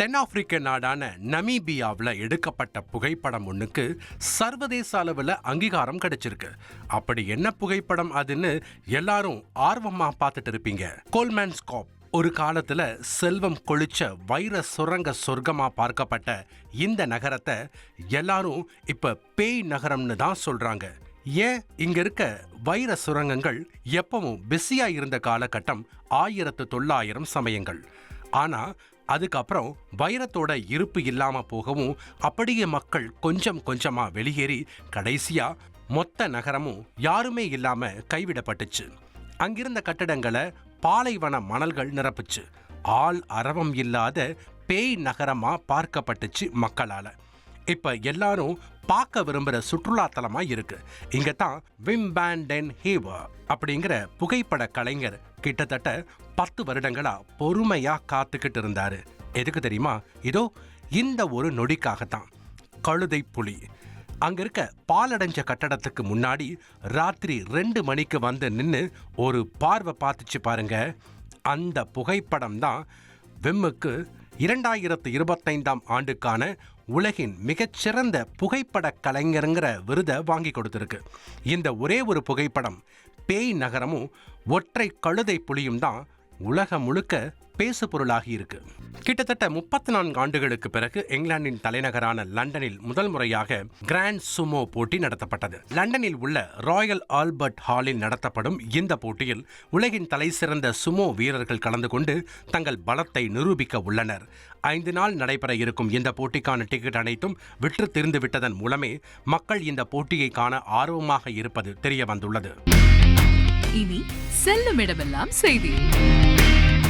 தென்னாப்பிரிக்க நாடான நமீபியாவில் எடுக்கப்பட்ட புகைப்படம் ஒன்றுக்கு சர்வதேச அளவில் அங்கீகாரம் கிடைச்சிருக்கு. அப்படி என்ன புகைப்படம் அதுன்னு எல்லாரும் ஆர்வமாக பார்த்துட்டு இருப்பீங்க. கோல்மேன் ஸ்காப் ஒரு காலத்தில் செல்வம் கொளிச்ச வைர சுரங்க சொர்க்கமாக பார்க்கப்பட்ட இந்த நகரத்தை எல்லாரும் இப்போ பேய் நகரம்னு தான் சொல்கிறாங்க ஏன் இங்க இருக்க வைர சுரங்கங்கள் எப்பவும் பிஸியாக இருந்த காலகட்டம் ஆயிரத்து தொள்ளாயிரம் சமயங்கள். ஆனால் அதுக்கப்புறம் வைரத்தோட இருப்பு இல்லாம போகவும் அப்படியே மக்கள் கொஞ்சம் கொஞ்சமா வெளியேறி கடைசியா மொத்த நகரமும் யாருமே இல்லாம கைவிடப்பட்டுச்சு. அங்கிருந்த கட்டடங்களை பாலைவன மணல்கள் நிரப்புச்சு. ஆள் அரவம் இல்லாத பேய் நகரமா பார்க்கப்பட்டுச்சு மக்களால. இப்போ எல்லாரும் பார்க்க விரும்புகிற சுற்றுலாத்தலமாக இருக்கு. இங்கே தான் விம் டென் ஹேவர் அப்படிங்கிற புகைப்பட கலைஞர் கிட்டத்தட்ட பத்து வருடங்களாக பொறுமையாக காத்துக்கிட்டு இருந்தார். எதுக்கு தெரியுமா? இதோ இந்த ஒரு நொடிக்காகத்தான். கழுதை புலி. அங்க இருக்க பாலடைஞ்ச கட்டடத்துக்கு முன்னாடி ராத்திரி ரெண்டு மணிக்கு வந்து நின்று ஒரு பார்வை பார்த்துச்சு பாருங்க. அந்த புகைப்படம் தான் வெம்முக்கு இரண்டாயிரத்து இருபத்தைந்தாம் ஆண்டுக்கான உலகின் மிகச்சிறந்த புகைப்பட கலைஞருங்கிற விருதை வாங்கி கொடுத்துருக்கு. இந்த ஒரே ஒரு புகைப்படம் பேய் நகரமும் ஒற்றை கழுதை புலியும் தான் உலகம் முழுக்க பேசு பொருளாகி இருக்கு. கிட்டத்தட்ட முப்பத்தி நான்கு ஆண்டுகளுக்கு பிறகு இங்கிலாந்தின் தலைநகரான லண்டனில் முதல் முறையாக கிராண்ட் சுமோ போட்டி நடத்தப்பட்டது. லண்டனில் உள்ள ராயல் ஆல்பர்ட் ஹாலில் நடத்தப்படும் இந்த போட்டியில் உலகின் தலைசிறந்த சுமோ வீரர்கள் கலந்து கொண்டு தங்கள் பலத்தை நிரூபிக்க உள்ளனர். ஐந்து நாள் நடைபெற இருக்கும் இந்த போட்டிக்கான டிக்கெட் அனைத்தும் விற்று திரிந்து விட்டதன் மூலமே மக்கள் இந்த போட்டியை காண ஆர்வமாக இருப்பது தெரிய வந்துள்ளது. இனி செல்லும் இடமெல்லாம் செய்தி.